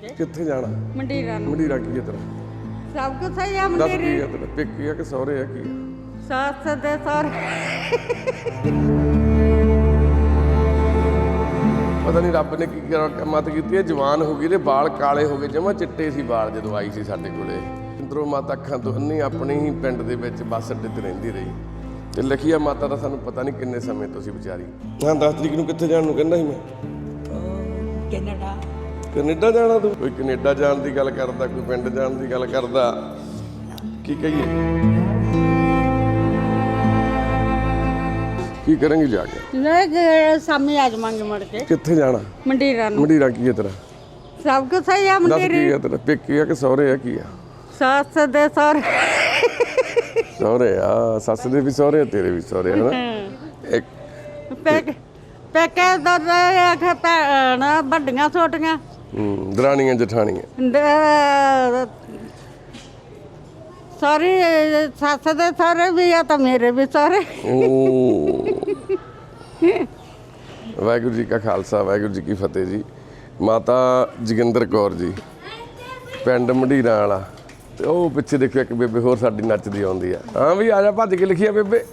ਕੇ। ਕਿੱਥੇ ਜਾਣਾ? ਮੰਡੀਰਾਂ ਨੂੰ। ਮੰਡੀਰਾ ਕੀ ਹੈ ਤੇਰਾ? ਸਭ ਕੁਝ ਸਹੀ ਆ ਦੱਸ ਮੰਡੀਰ। ਕੀ ਹੈ ਤੇਰਾ? ਪੇਕੀ ਆ ਕਿ ਸਹੁਰੇ ਆ ਕੀ? ਆ ਸੱਸ ਦੇ ਸਰ ਪਤਾ ਨਹੀਂ ਰੱਬ ਨੇ ਕੀ ਕਰ- ਮਤ ਕੀਤੀ ਹੈ? ਜਵਾਨ ਹੋ ਗਈ ਤੇ ਵਾਲ ਕਾਲੇ ਹੋ ਗਏ ਜਮਾ ਚਿੱਟੇ ਸੀ ਵਾਲ ਜਦੋਂ ਆਈ ਸੀ ਸਾਡੇ ਕੋਲੇ। ਇੰਦਰੋ ਮਾਤਾ ਅੱਖਾਂ ਤੋਂ ਅੰਨੀ ਆਪਣੇ ਹੀ ਪਿੰਡ ਦੇ ਵਿੱਚ ਬੱਸ ਅੱਡੇ ਤੇ ਰਹਿੰਦੀ ਰਹੀ। ਤੇ ਲਖੀਆ ਮਾਤਾ ਦਾ ਸਾਨੂੰ ਪਤਾ ਨਹੀਂ ਕਿੰਨੇ ਸਮੇਂ ਤੋਂ ਸੀ ਵਿਚਾਰੀ। ਹਾਂ 10 ਤਰੀਕ ਨੂੰ ਕਿੱਥੇ ਜਾਣ ਨੂੰ ਕਹਿੰਦਾ ਸੀ ਮੈਂ। ਕੈਨੇਡਾ। ਕੈਨੇਡਾ ਜਾਣਾ ਤੂੰ? ਕੋਈ ਕੈਨੇਡਾ ਜਾਣ ਦੀ ਗੱਲ ਕਰਦਾ ਕੋਈ ਪਿੰਡ ਜਾਣ ਦੀ ਗੱਲ ਕਰਦਾ? ਕੀ ਕਹੀਏ ਕੀ ਕਰਾਂਗੇ ਜਾ ਕੇ? ਲੈ ਸਾਮੀ ਆ ਜਾਵਾਂਗੇ ਮੁੜ ਕੇ। ਕਿੱਥੇ ਜਾਣਾ? ਮੰਡੀਰਾਂ ਨੂੰ। ਮੰਡੀਰਾ ਕੀ ਹੈ ਤੇਰਾ? ਸਭ ਕੁਝ ਸਹੀ ਆ ਦੱਸ ਮੰਡੀਰ ਕੀ ਹੈ ਤੇਰਾ? ਪੇਕੀ ਆ ਕਿ ਸਹੁਰੇ ਆ ਕੀ ਆ? ਸੱਸ ਦੇ ਸਰ ਸਹੁਰੇ ਆ ਸੱਸ ਦੇ ਵੀ ਸਹੁਰੇ ਆ ਤੇਰੇ ਵੀ ਸਹੁਰੇ ਆ ਨਾ ਇੱਕ ਪੈਕ ਪੈਕੇ ਦਰ ਆਖੇ ਭੈਣ ਵੱਡੀਆਂ ਛੋਟੀਆਂ। ਹੂੰ, ਦਰਾਣੀਆਂ ਜਠਾਣੀਆਂ। ਸਾਰੀ ਸੱਸ ਦੇ ਸਾਰੇ ਵੀ ਆ ਤਾਂ ਮੇਰੇ ਵੀ ਸਾਰੇ ਓ। ਵਾਹਿਗੁਰੂ ਜੀ ਕਾ ਖਾਲਸਾ ਵਾਹਿਗੁਰੂ ਜੀ ਕੀ ਫਤਿਹ ਜੀ। ਮਾਤਾ ਜੋਗਿੰਦਰ ਕੌਰ ਜੀ ਪਿੰਡ ਮੰਡੀਰਾਂ ਵਾਲਾ। ਤੇ ਉਹ ਪਿੱਛੇ ਦੇਖੋ ਇੱਕ ਬੇਬੇ ਹੋਰ ਸਾਡੀ ਨੱਚਦੀ ਆਉਂਦੀ ਆ। ਹਾਂ ਵੀ ਆ ਜਾ ਭੱਜ ਕੇ ਲਿਖੀ ਆ ਬੇਬੇ।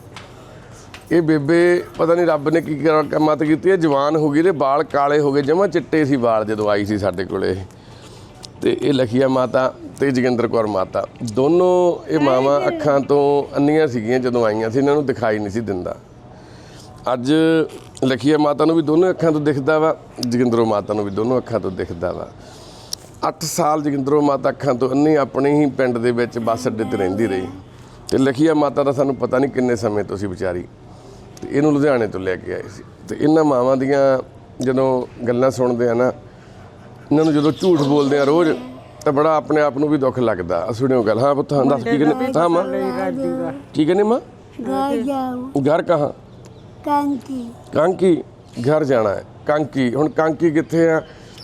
ਇਹ ਬੇਬੇ ਪਤਾ ਨਹੀਂ ਰੱਬ ਨੇ ਕੀ ਕਰ- ਮਤ ਕੀਤੀ ਹੈ। ਜਵਾਨ ਹੋ ਗਈ ਤੇ ਵਾਲ ਕਾਲੇ ਹੋ ਗਏ। ਜਮਾ ਚਿੱਟੇ ਸੀ ਵਾਲ ਜਦੋਂ ਆਈ ਸੀ ਸਾਡੇ ਕੋਲੇ। ਤੇ ਇਹ ਲਖੀਆ ਮਾਤਾ ਤੇ ਜੋਗਿੰਦਰ ਕੌਰ ਮਾਤਾ। ਦੋਨੋਂ ਇਹ ਮਾਵਾਂ ਅੱਖਾਂ ਤੋਂ ਅੰਨੀਆਂ ਸੀਗੀਆਂ ਜਦੋਂ ਆਈਆਂ ਸੀ। ਇਹਨਾਂ ਨੂੰ ਦਿਖਾਈ ਨਹੀਂ ਸੀ ਦਿੰਦਾ। ਅੱਜ ਲਖੀਆ ਮਾਤਾ ਨੂੰ ਵੀ ਦੋਨੋਂ ਅੱਖਾਂ ਤੋਂ ਦਿਖਦਾ ਵਾ। ਜੋਗਿੰਦਰੋ ਮਾਤਾ ਨੂੰ ਵੀ ਦੋਨੋਂ ਅੱਖਾਂ ਤੋਂ ਦਿਖਦਾ ਵਾ। 8 ਸਾਲ ਜੋਗਿੰਦਰੋ ਮਾਤਾ ਅੱਖਾਂ ਤੋਂ ਅੰਨੀ ਆਪਣੇ ਹੀ ਪਿੰਡ ਦੇ ਵਿੱਚ ਬੱਸ ਅੱਡੇ ਤੇ ਰਹਿੰਦੀ ਰਹੀ। ਤੇ ਲਖੀਆ ਮਾਤਾ ਦਾ ਸਾਨੂੰ ਪਤਾ ਨਹੀਂ ਕਿੰਨੇ ਸਮੇਂ ਤੋਂ ਸੀ ਵਿਚਾਰੀ। ਤੇ ਇਹਨੂੰ ਲੁਧਿਆਣੇ ਤੋਂ ਲੈ ਕੇ ਆਏ ਸੀ। ਤੇ ਇਹਨਾਂ ਮਾਵਾਂ ਦੀਆਂ ਜਦੋਂ ਗੱਲਾਂ ਸੁਣਦੇ ਆ ਨਾ ਇਹਨਾਂ ਨੂੰ ਜਦੋਂ ਝੂਠ ਬੋਲਦੇ ਆ ਰੋਜ਼ ਤਾਂ ਬੜਾ ਆਪਣੇ ਆਪ ਨੂੰ ਵੀ ਦੁੱਖ ਲੱਗਦਾ। ਅਸੂੜਿਓ ਗੱਲ। ਹਾਂ ਪੁੱਤ ਹਾਂ ਦੱਸ ਕੀ ਕਹਿੰਦੇ? ਹਾਂ ਮਾਂ? ਹੈ ਕਹਿੰਦੇ ਮਾਂ? ਘਰ ਜਾਓ। ਘਰ ਕਹਾਂ? ਕਾਂਕੀ। ਕਾਂਕੀ ਘਰ ਜਾਣਾ ਹੈ। ਕਾਂਕੀ ਹੁਣ ਕਾਂਕੀ ਕਿੱਥੇ ਆ?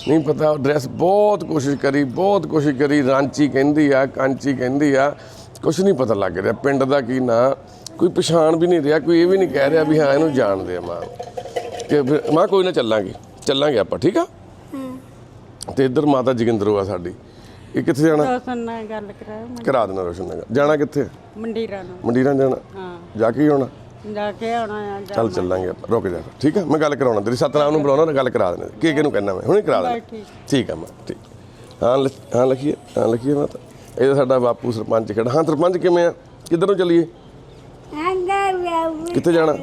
ਨਹੀਂ ਪਤਾ ਐਡਰੈਸ ਬਹੁਤ ਕੋਸ਼ਿਸ਼ ਕਰੀ ਬਹੁਤ ਕੋਸ਼ਿਸ਼ ਕਰੀ। ਰਾਂਚੀ ਕਹਿੰਦੀ ਆ ਕਾਂਚੀ ਕਹਿੰਦੀ ਆ। ਕੁਛ ਨਹੀਂ ਪਤਾ ਲੱਗ ਰਿਹਾ। ਪਿੰਡ ਦਾ ਕੀ ਨਾਂ? ਕੋਈ ਪਛਾਣ ਵੀ ਨਹੀਂ ਰਿਹਾ ਕੋਈ ਇਹ ਵੀ ਨਹੀਂ ਕਹਿ ਰਿਹਾ ਵੀ ਹਾਂ ਇਹਨੂੰ ਜਾਣਦੇ ਆ ਮਾਂ। ਕਿ ਫਿਰ ਮਾਂ ਕੋਈ ਨਾ ਚੱਲਾਂਗੇ ਚੱਲਾਂਗੇ ਆਪਾਂ ਠੀਕ ਆ? ਤੇ ਇੱਧਰ ਮਾਤਾ ਜਗਿੰਦਰੋ ਆ ਸਾਡੀ। ਇਹ ਕਿੱਥੇ ਜਾਣਾ? ਰੋਸ਼ਨ ਨਾਲ ਗੱਲ ਕਰਾਇਓ ਕਰਾ ਦੇਣਾ ਰੋਸ਼ਨ ਨਗਰ ਜਾਣਾ ਕਿੱਥੇ? ਮੰਡੀਰਾ ਨੂੰ। ਮੰਡੀਰਾਂ ਜਾਣਾ? ਹਾਂ। ਜਾ ਕੇ ਆਉਣਾ? ਜਾ ਕੇ ਆਉਣਾ ਆ ਚੱਲ ਚੱਲਾਂਗੇ ਆਪਾਂ ਰੁਕ ਜਾ ਠੀਕ ਆ? ਮੈਂ ਗੱਲ ਕਰਾਉਣਾ ਤੇਰੀ ਸਤਨਾਮ ਨੂੰ ਬੁਲਾਉਣਾ ਨਾ ਗੱਲ ਕਰਾ ਦੇਣਾ। ਕੀ ਕਿਹਨੂੰ ਕਹਿਣਾ ਮੈਂ? ਹੁਣੇ ਕਰਾ ਦੇਣਾ। ਠੀਕ। ਠੀਕ ਆ ਮਾਂ ਠੀਕ। ਹਾਂ ਹਾਂ ਲਖੀਏ ਹਾਂ ਲਖੀਏ ਮਾਤਾ। ਇਹ ਤਾਂ ਸਾਡਾ ਬਾਪੂ ਸਰਪੰਚ ਖੜਾ। ਹਾਂ ਸਰਪੰਚ ਕਿਵੇਂ ਆ? ਕਿੱਧਰ ਨੂੰ ਚੱਲੀਏ? ਕਿੱਥੇ ਜਾਣਾ?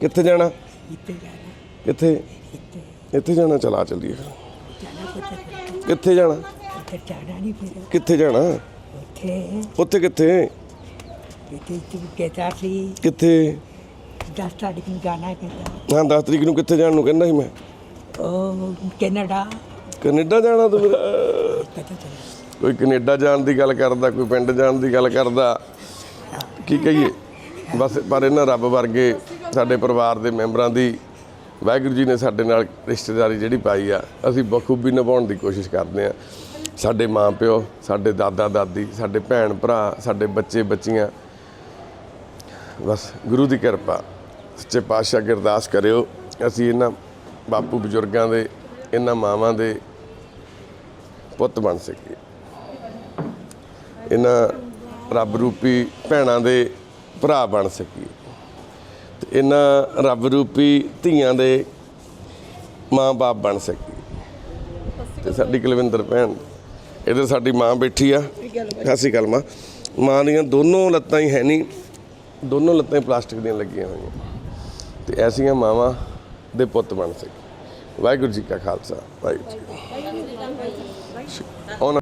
ਕਿੱਥੇ ਜਾਣਾ? ਕਿੱਥੇ? ਇੱਥੇ ਜਾਣਾ, ਚਲਾ ਚੱਲੀਏ ਫਿਰ। ਕਿੱਥੇ ਜਾਣਾ? ਕਿੱਥੇ ਜਾਣਾ? ਉੱਥੇ ਕਿੱਥੇ? ਕਿੱਥੇ? 10 ਤਾਰੀਖ ਨੂੰ ਜਾਣਾ ਕਹਿੰਦਾ ਹਾਂ 10 ਤਰੀਕ ਨੂੰ ਕਿੱਥੇ ਜਾਣ ਨੂੰ ਕਹਿੰਦਾ ਸੀ ਮੈਂ। ਉਹ ਕੈਨੇਡਾ ਕੈਨੇਡਾ ਜਾਣਾ ਤੂੰ ਮੇਰਾ ਕੋਈ ਕੈਨੇਡਾ ਜਾਣ ਦੀ ਗੱਲ ਕਰਦਾ, ਕੋਈ ਪਿੰਡ ਜਾਣ ਦੀ ਗੱਲ ਕਰਦਾ। ਕੀ ਕਹੀਏ? ਬਸ, ਪਰ ਇਹਨਾਂ ਰੱਬ ਵਰਗੇ ਸਾਡੇ ਪਰਿਵਾਰ ਦੇ ਮੈਂਬਰਾਂ ਦੀ ਵਾਹਿਗੁਰੂ ਜੀ ਨੇ ਸਾਡੇ ਨਾਲ ਰਿਸ਼ਤੇਦਾਰੀ ਜਿਹੜੀ ਪਾਈ ਆ, ਅਸੀਂ ਬਖੂਬੀ ਨਿਭਾਉਣ ਦੀ ਕੋਸ਼ਿਸ਼ ਕਰਦੇ ਆ। ਸਾਡੇ ਮਾਂ ਪਿਓ ਸਾਡੇ ਦਾਦਾ ਦਾਦੀ ਸਾਡੇ ਭੈਣ ਭਰਾ ਸਾਡੇ ਬੱਚੇ, ਬੱਚੀਆਂ, ਬਸ ਗੁਰੂ ਦੀ ਕਿਰਪਾ, ਸੱਚੇ ਪਾਤਸ਼ਾਹ ਅੱਗੇ ਅਰਦਾਸ ਕਰਿਓ। ਅਸੀਂ ਇਹਨਾਂ ਬਾਪੂ ਬਜ਼ੁਰਗਾਂ ਦੇ, ਇਹਨਾਂ ਮਾਵਾਂ ਦੇ ਪੁੱਤ ਬਣ ਸਕੀਏ। ਇਹਨਾਂ ਰੱਬ ਰੂਪੀ ਭੈਣਾਂ ਦੇ ਭਰਾ ਬਣ ਸਕੀਏ ਤੇ ਇਹਨਾਂ ਰੱਬ ਰੂਪੀ ਧੀਆਂ ਦੇ ਮਾਂ-ਬਾਪ ਬਣ ਸਕੀਏ ਤੇ ਸਾਡੀ ਕੁਲਵਿੰਦਰ ਭੈਣ ਇਧਰ ਸਾਡੀ ਮਾਂ ਬੈਠੀ ਆ। ਸਤਿ ਗੱਲ ਮਾਂ। ਮਾਂ ਦੀਆਂ ਦੋਨੋਂ ਲੱਤਾਂ ਹੀ ਹੈ ਨਹੀਂ ਦੋਨੋਂ ਲੱਤਾਂ ਹੀ ਪਲਾਸਟਿਕ ਦੀਆਂ ਲੱਗੀਆਂ ਹੋਈਆਂ। ਤੇ ਐਸੀਆਂ ਮਾਵਾਂ ਦੇ ਪੁੱਤ ਬਣ ਸਕੇ। ਵਾਹਿਗੁਰੂ ਜੀ ਕਾ ਖਾਲਸਾ ਵਾਹਿਗੁਰੂ ਜੀ। ਉਹਨਾਂ